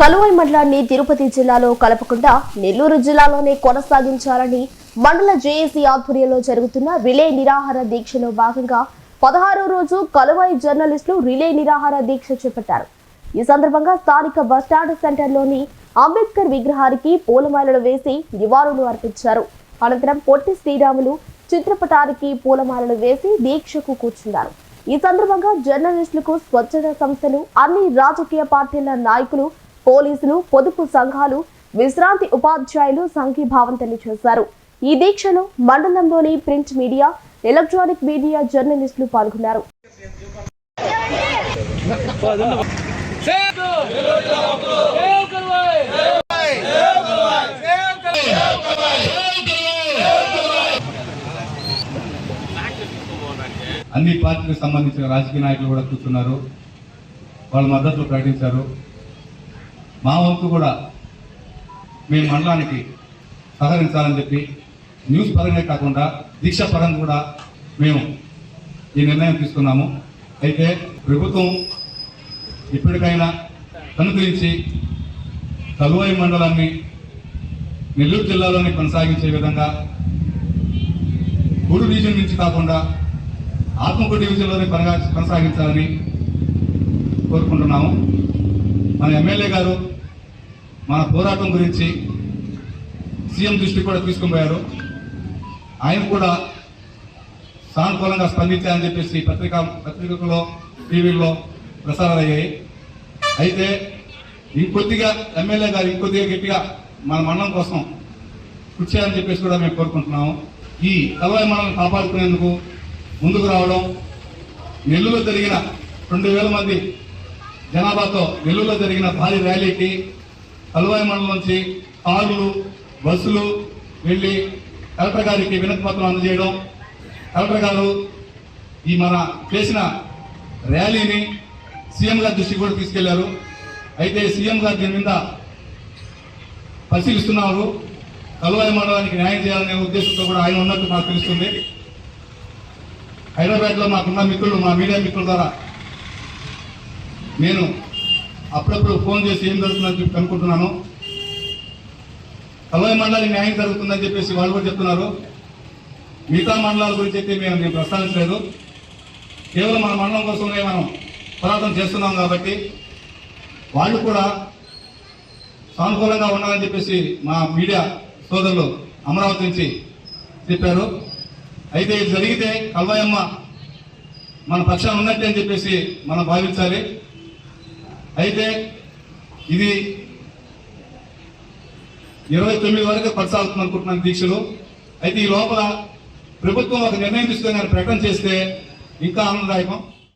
కలువై మండలాన్ని తిరుపతి జిల్లాలో కలపకుండా నెల్లూరు జిల్లాలోనే కొనసాగించాలని మండల జేఏసీ ఆధ్వర్యంలో జరుగుతున్న రిలే నిరాహార దీక్షలో భాగంగా పదహారో రోజు కలువై జర్నలిస్టులు రిలే నిరాహార దీక్ష చేపట్టారు. ఈ సందర్భంగా స్థానిక బస్టాండ్ సెంటర్లోని అంబేద్కర్ విగ్రహానికి పూలమాలలు వేసి నివాళులు అర్పించారు. అనంతరం పొట్టి శ్రీరాములు చిత్రపటానికి పూలమాలలు వేసి దీక్షకు కూర్చున్నారు. ఈ సందర్భంగా జర్నలిస్టులకు స్వచ్ఛంద సంస్థలు అన్ని రాజకీయ పార్టీల నాయకులు పోలీసులు పొదుపు సంఘాలు విశ్రాంతి ఉపాధ్యాయులు సంఘీభావం తెలియజేశారు. ఈ దీక్షలో మండలంలోని ప్రింట్ మీడియా ఎలక్ట్రానిక్ మీడియా జర్నలిస్టులు పాల్గొన్నారు. అన్ని పార్టీలకు సంబంధించిన రాజకీయ నాయకులు కూడా కూర్చున్నారు. వాళ్ళ మద్దతు ప్రకటించారు. మా వంతు కూడా మేము మండలానికి సహకరించాలని చెప్పి న్యూస్ పరంగా కాకుండా దీక్ష పరంగా కూడా మేము ఈ నిర్ణయం తీసుకున్నాము. అయితే ప్రభుత్వం ఇప్పటికైనా కనుకరించి కలువై మండలాన్ని నెల్లూరు జిల్లాలోని కొనసాగించే విధంగా గూడు డివిజన్ నుంచి కాకుండా ఆత్మకూరు డివిజన్లోనే కొనసాగించాలని కోరుకుంటున్నాము. మన ఎమ్మెల్యే గారు మన పోరాటం గురించి సీఎం దృష్టికి కూడా తీసుకుని పోయారు. ఆయన కూడా సానుకూలంగా స్పందించారని చెప్పేసి పత్రికా పత్రికల్లో టీవీల్లో ప్రసారాలు అయ్యాయి. అయితే ఇంకొద్దిగా ఎమ్మెల్యే గారు ఇంకొద్దిగా గట్టిగా మన మండలం కోసం కృషి చేయాలని చెప్పేసి కూడా మేము కోరుకుంటున్నాము. ఈ కలవాయి మండలం కాపాడుకునేందుకు ముందుకు రావడం నెల్లూరులో జరిగిన రెండు వేల మంది జనాభాతో నెల్లూరులో జరిగిన భారీ ర్యాలీకి కలువాయి మండలం నుంచి కార్లు బస్సులు వెళ్ళి కలెక్టర్ గారికి వినతి పత్రం అందజేయడం. కలెక్టర్ గారు ఈ మన చేసిన ర్యాలీని సీఎం గారి దృష్టికి కూడా తీసుకెళ్ళారు. అయితే సీఎం గారు దీని మీద పరిశీలిస్తున్నారు. కలువాయి మండలానికి న్యాయం చేయాలనే ఉద్దేశంతో కూడా ఆయన ఉన్నట్టు నాకు తెలుస్తుంది. హైదరాబాద్లో మాకున్న మిత్రులు మా మీడియా మిత్రుల ద్వారా నేను అప్పుడప్పుడు ఫోన్ చేసి ఏం జరుగుతుందని చెప్పి అనుకుంటున్నాను కలువాయి మండలానికి న్యాయం జరుగుతుందని చెప్పేసి వాళ్ళు కూడా చెప్తున్నారు. మిగతా మండలాల గురించి అయితే మేము నేను ప్రస్తావించలేదు. కేవలం మన మండలం కోసమే మనం పోరాటం చేస్తున్నాం కాబట్టి వాళ్ళు కూడా సానుకూలంగా ఉండాలని చెప్పేసి మా మీడియా సోదరులు అమరావతి నుంచి చెప్పారు. అయితే ఇది జరిగితే కల్వయమ్మ మన పక్షాన్ని ఉన్నట్టే అని చెప్పేసి మనం భావించాలి. అయితే ఇది ఇరవై తొమ్మిది వరకు కొనసాగుతుంది అనుకుంటున్నాను దీక్షలు. అయితే ఈ లోపల ప్రభుత్వం ఒక నిర్ణయం తీసుకుని ప్రకటన చేస్తే ఇంకా ఆనందదాయకం.